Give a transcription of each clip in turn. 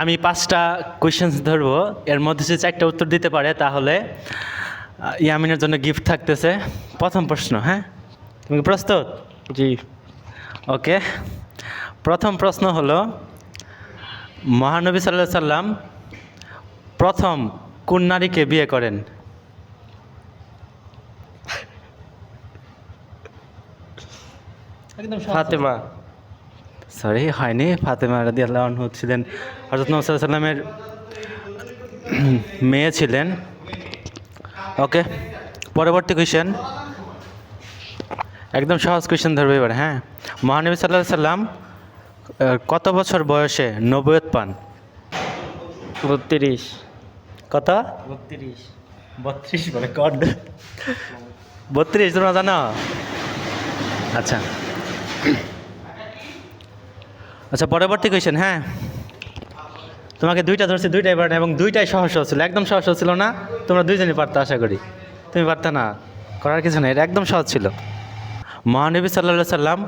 আমি পাঁচটা কোয়েশ্চেন্স ধরবো। এর মধ্যে যদি চারটা উত্তর দিতে পারে তাহলে ইয়ামিনের জন্য গিফট থাকতেছে। প্রথম প্রশ্ন হ্যাঁ? তুমি প্রস্তুত? জি। ওকে প্রথম প্রশ্ন হলো মহানবী সাল্লাহ সাল্লাম প্রথম কোন নারীকে বিয়ে করেন? ফাতেমা। সরি হয়নি। ফাতেমা রাদি আল্লাহ ছিলেন। হজরত সাল্লামের মেয়ে ছিলেন। ওকে পরবর্তী কোয়েশ্চেন একদম সহজ কোয়েশ্চেন ধরবে এবার হ্যাঁ? মহানবী সাল্লাহ সাল্লাম কত বছর বয়সে নবয়ত পান? বত্রিশ। কত? বত্রিশ। বত্রিশ বলে কড বত্রিশ তোমরা জানো? আচ্ছা। আচ্ছা পরবর্তী কোয়েশ্চেন হ্যাঁ। তোমাকে দুইটা ধরছি দুইটাই পারে এবং দুইটাই সহজ ছিল একদম সহজ ছিল না তোমরা দুইজনই পারতো আশা করি। তুমি পারতে না করার কিছু নেই এটা একদম সহজ ছিল। মহানবী সাল্লা সাল্লাম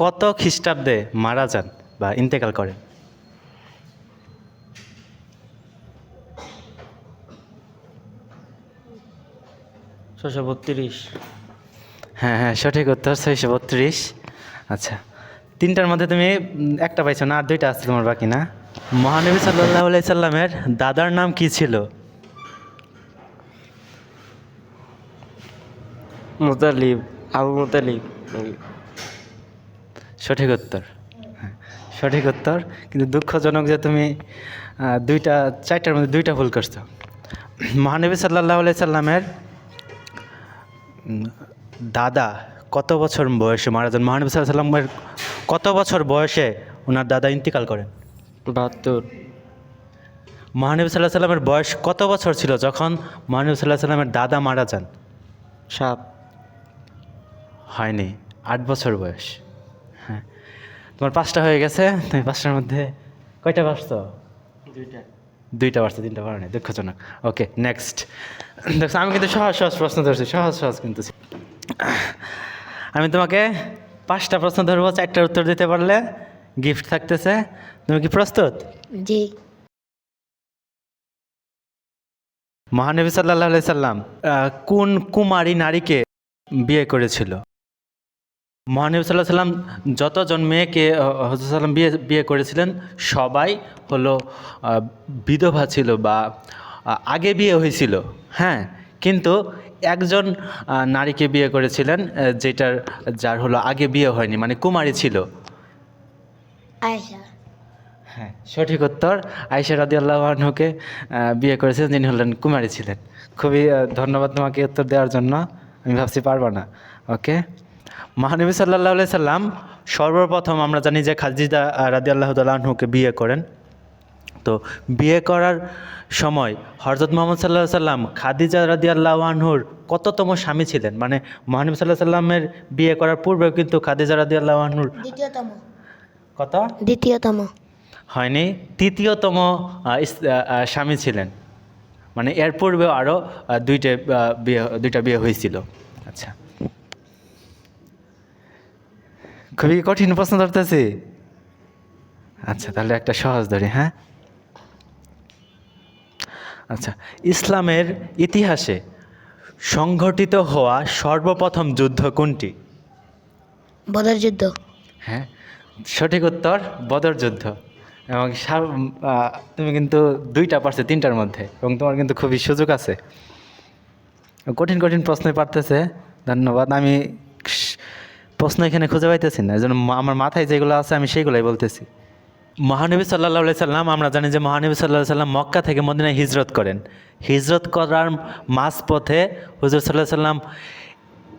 কত খ্রিস্টাব্দে মারা যান বা ইন্তেকাল করেন? ছশো বত্রিশ। হ্যাঁ হ্যাঁ সঠিক উত্তর ছয়শো বত্রিশ। আচ্ছা। তিনটার মধ্যে তুমি একটা পাইছো না আর দুইটা আছে তোমার বাকি না? মহানবী সাল্লাহ সাল্লামের দাদার নাম কি ছিল? মুতালিব আবু মুতালিব। সঠিক উত্তর। হ্যাঁ সঠিক উত্তর কিন্তু দুঃখজনক যে তুমি দুইটা চারটার মধ্যে দুইটা ভুল করছ। মহানবী সাল্লাহ সাল্লামের দাদা কত বছর বয়সে মারা যান? মহানবী সাল্লাহ সাল্লামের কত বছর বয়সে ওনার দাদা ইন্তিকাল করেন? বাহাত্তর। মহানবী সাল্লাহ সাল্লামের বয়স কত বছর ছিল যখন মহানবী সাল্লাহ সাল্লামের দাদা মারা যান? সাত। হয়নি আট বছর বয়স। হ্যাঁ তোমার পাঁচটা হয়ে গেছে তুমি পাঁচটার মধ্যে কয়টা পারছ? দুইটা। দুইটা পারছ তিনটা পারো নাই দুঃখজনক। ওকে নেক্সট দেখছ আমি কিন্তু সহজ সহজ প্রশ্ন ধরছি সহজ সহজ কিন্তু। আমি তোমাকে পাঁচটা প্রশ্ন ধরবো চারটার উত্তর দিতে পারলে গিফট থাকতেছে। তুমি কি প্রস্তুত? জি। মহানবী সাল্লাহ সাল্লাম কোন কুমারী নারীকে বিয়ে করেছিল? মহানবী সাল্লাহ সাল্লাম যতজন মেয়েকে হজরত সাল্লাম বিয়ে বিয়ে করেছিলেন সবাই হলো বিধবা ছিল বা আগে বিয়ে হয়েছিল। হ্যাঁ কিন্তু একজন নারীকে বিয়ে করেছিলেন যেটার যার হলো আগে বিয়ে হয়নি মানে কুমারী ছিল। আয়েশা। হ্যাঁ সঠিক উত্তর আয়সা রাদি আল্লাহকে বিয়ে করেছিলেন যিনি হলেন কুমারী ছিলেন। খুবই ধন্যবাদ তোমাকে উত্তর দেওয়ার জন্য আমি ভাবছি পারব না। ওকে? মহানবী সাল্লাহ সাল্লাম সর্বপ্রথম আমরা জানি যে খাজিদা রাদি আল্লাহ তাল্লাহকে বিয়ে করেন। তো বিয়ে করার সময় হরজত মোহাম্মদ সাল্লাহ সাল্লাম খাদিজা রাদি আনহুর কততম স্বামী ছিলেন? মানে মহানবী সাল্লাহ সাল্লামের বিয়ে করার পূর্বেও কিন্তু খাদিজা রাদি আল্লাহ আনহুর দ্বিতীয়তম। কত? দ্বিতীয়তম। হয়নি তৃতীয়তম স্বামী ছিলেন। মানে এর পূর্বেও আরও দুইটা বিয়ে দুইটা বিয়ে হয়েছিল। আচ্ছা। খুবই কঠিন প্রশ্ন ধরতেছি। আচ্ছা তাহলে একটা সহজ ধরি হ্যাঁ? আচ্ছা ইসলামের ইতিহাসে সংঘটিত হওয়া সর্বপ্রথম যুদ্ধ কোনটি? বদর যুদ্ধ। হ্যাঁ সঠিক উত্তর বদর যুদ্ধ। এবং তুমি কিন্তু দুইটা পারছ তিনটার মধ্যে এবং তোমার কিন্তু খুবই সুযোগ আছে। কঠিন কঠিন প্রশ্নই পারতেছে ধন্যবাদ। আমি প্রশ্ন এখানে খুঁজে পাইতেছি না এই জন্য আমার মাথায় যেগুলো আছে আমি সেইগুলোই বলতেছি। মহানবী সাল্লাহ সাল্লাম আমরা জানি যে মহানবী সাল্লাহ সাল্লাম মক্কা থেকে মদিনায় হিজরত করেন। হিজরত করার মাঝ পথে হুজুর সাল্লাহ সাল্লাম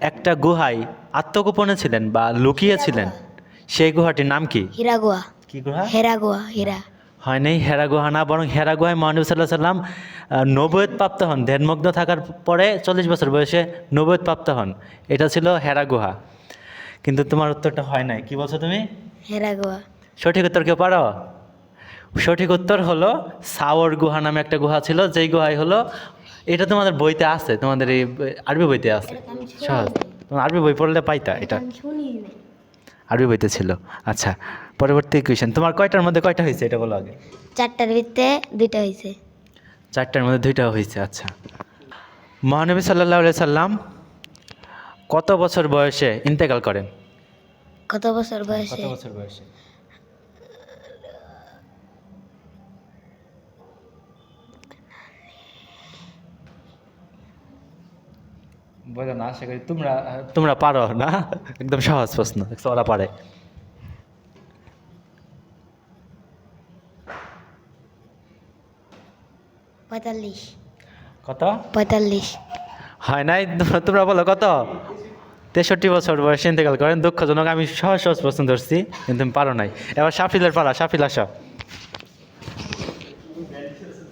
একটা গুহায় আত্মগোপনে ছিলেন বা লুকিয়েছিলেন সেই গুহাটির নাম কি? হীরা গোয়া কি গুহা? হেরা গোয়া হীরা। হয় নাই হেরা গুহা না বরং হেরা গুহায় মহানবী সাল্লাহ সাল্লাম নবয়ত প্রাপ্ত হন। ধ্যানমগ্ন থাকার পরে চল্লিশ বছর বয়সে নবয়ত প্রাপ্ত হন। এটা ছিল হেরা গুহা। কিন্তু তোমার উত্তরটা হয় নাই। কি বলছো তুমি? হেরা গোয়া সঠিক উত্তর কেউ পারো? সঠিক উত্তর হলো সাওয়ার গুহা নামে একটা গুহা ছিল যেই গুহায় হলো এটা তোমাদের বইতে আছে তোমাদের এই আরবি বইতে আছে। সহজ। তোমার আরবি বই পড়লে পাইতা এটা আরবি বইতে ছিল। আচ্ছা পরবর্তী কোয়েশ্চেন তোমার কয়টার মধ্যে কয়টা হয়েছে এটা বলো আগে? চারটার ভিত্তে দুইটা হয়েছে। চারটার মধ্যে দুইটা হয়েছে আচ্ছা। মহানবী সাল্লাহ সাল্লাম কত বছর বয়সে ইন্তেকাল করেন? কত বছর বয়সে? কত বছর বয়সে? বলো না আশা করি তোমরা তোমরা পারো না? একদম সহজ প্রশ্ন ওরা পারে। পঁয়তাল্লিশ। কত? পঁয়তাল্লিশ। হয় নাই? তোমরা- বলো কত? তেষট্টি বছর বয়সে ইন্তেকাল করেন দুঃখজনক আমি সহজ সহজ প্রশ্ন ধরছি কিন্তু তুমি পারো নাই। এবার সাফিলের পারা সাফিল আসো।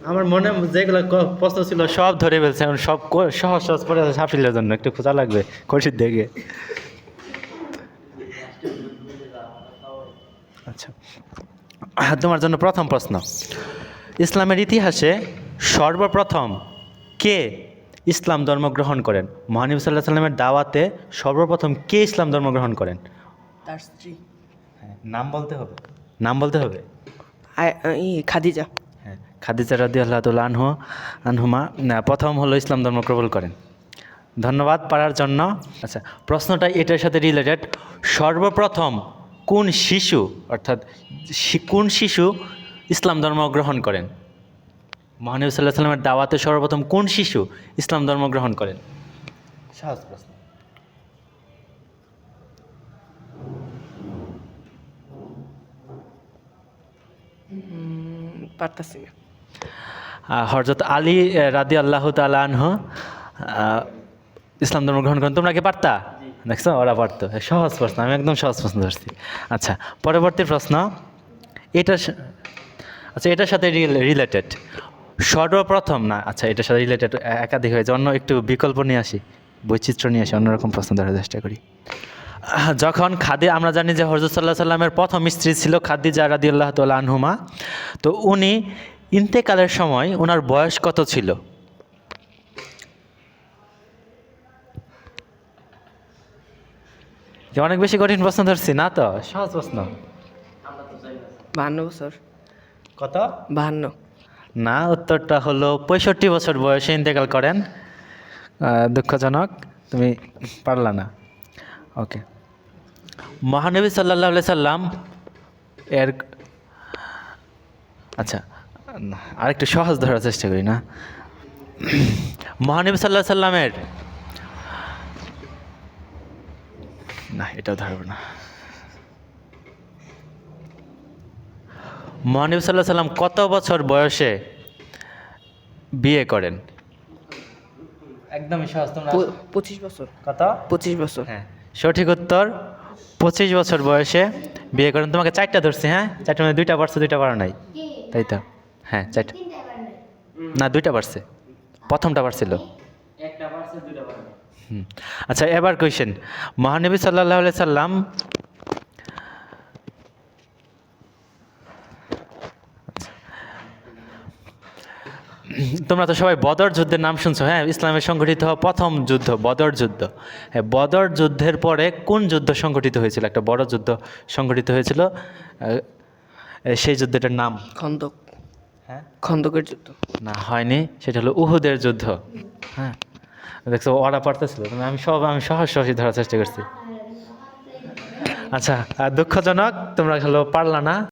আমার মনে যেগুলো প্রশ্ন ছিল সব ধরে ফেলছে। এখন সব সহজ সহজ পড়ে আছে সাফিলের জন্য। একটু খোঁজা লাগবে কঠিন দেখে আচ্ছা। তোমার জন্য প্রথম প্রশ্ন। ইসলামের ইতিহাসে সর্বপ্রথম কে ইসলাম ধর্ম গ্রহণ করেন? মহানবী সাল্লাহ সাল্লামের দাওয়াতে সর্বপ্রথম কে ইসলাম ধর্ম গ্রহণ করেন? তার স্ত্রী। হ্যাঁ নাম বলতে হবে। নাম বলতে হবে? খাদিজা। খাদিজা রাদি আল্লাহ আনহু, আনহুমা প্রথম হলো ইসলাম ধর্ম কবুল করেন। ধন্যবাদ পারার জন্য। আচ্ছা প্রশ্নটা এটার সাথে রিলেটেড সর্বপ্রথম কোন শিশু, অর্থাৎ কোন শিশু ইসলাম ধর্ম গ্রহণ করেন? মহানবী সাল্লাহ সাল্লামের দাওয়াতে সর্বপ্রথম কোন শিশু ইসলাম ধর্ম গ্রহণ করেন? সহজ প্রশ্ন। পারতাছি হরজত আলী রাদি আল্লাহ তালাহ ইসলাম ধর্ম গ্রহণ করেন। তোমরা কি পারতা? দেখছ, ওরা পারতো। সহজ প্রশ্ন, আমি একদম সহজ প্রশ্ন ধরছি। আচ্ছা পরবর্তী প্রশ্ন। এটা আচ্ছা এটার সাথে রিলেটেড সর্বপ্রথম না আচ্ছা এটার সাথে রিলেটেড একাধিক হয়েছে। অন্য একটু বিকল্প নিয়ে আসি, বৈচিত্র্য নিয়ে আসি, অন্যরকম প্রশ্ন ধরার চেষ্টা করি। যখন খাদি, আমরা জানি যে হজরত সাল্লাহ সাল্লামের প্রথম স্ত্রী ছিল খাদিজা রাদি আল্লাহ তাল্লাহ আনহুমা। তো উনি ইন্তেকালের সময় ওনার বয়স কত ছিল? যে অনেক বেশি কঠিন প্রশ্ন ধরছি না তো? সহজ প্রশ্ন। বাহান্ন বছর। কত? বাহান্ন। না উত্তরটা হলো পঁয়ষট্টি বছর বয়সে ইন্তেকাল করেন। দুঃখজনক তুমি পারলা না। ওকে। মহানবী সাল্লাহ সাল্লাম এর আচ্ছা আরেকটু সহজ ধরার চেষ্টা করি না? মহানবী সাল্লাহ সাল্লামের না এটাও ধরবো না। মহানবী সাল্লাহ সাল্লাম কত বছর বয়সে বিয়ে করেন? একদমই সহজ তোমরা পঁচিশ বছর। কত? পঁচিশ বছর। হ্যাঁ। সঠিক উত্তর পঁচিশ বছর বয়সে বিয়ে করেন। তোমাকে চারটা ধরছি হ্যাঁ? চারটা মানে দুইটা পারছে দুইটা পারো নাই। তাই তো? হ্যাঁ চারটা। না দুইটা পারছে প্রথমটা পারছিল হুম। আচ্ছা এবার কোয়েশ্চেন মহানবী সাল্লাহ সাল্লাম তোমরা তো সবাই বদর যুদ্ধের নাম শুনছো হ্যাঁ? ইসলামে সংগঠিত হওয়া প্রথম যুদ্ধ বদর যুদ্ধ। হ্যাঁ বদর যুদ্ধের পরে কোন যুদ্ধ সংগঠিত হয়েছিল? একটা বড় যুদ্ধ সংগঠিত হয়েছিল সেই যুদ্ধটার নাম? খন্দক। হ্যাঁ? খন্দকের যুদ্ধ। না হয়নি সেটা হলো উহুদের যুদ্ধ। হ্যাঁ? দেখছ ওরা পারতেছিল তুমি আমি সব আমি সহজ সহজ ধরার চেষ্টা করছি। আচ্ছা আর দুঃখজনক তোমরা হলো পারলা না।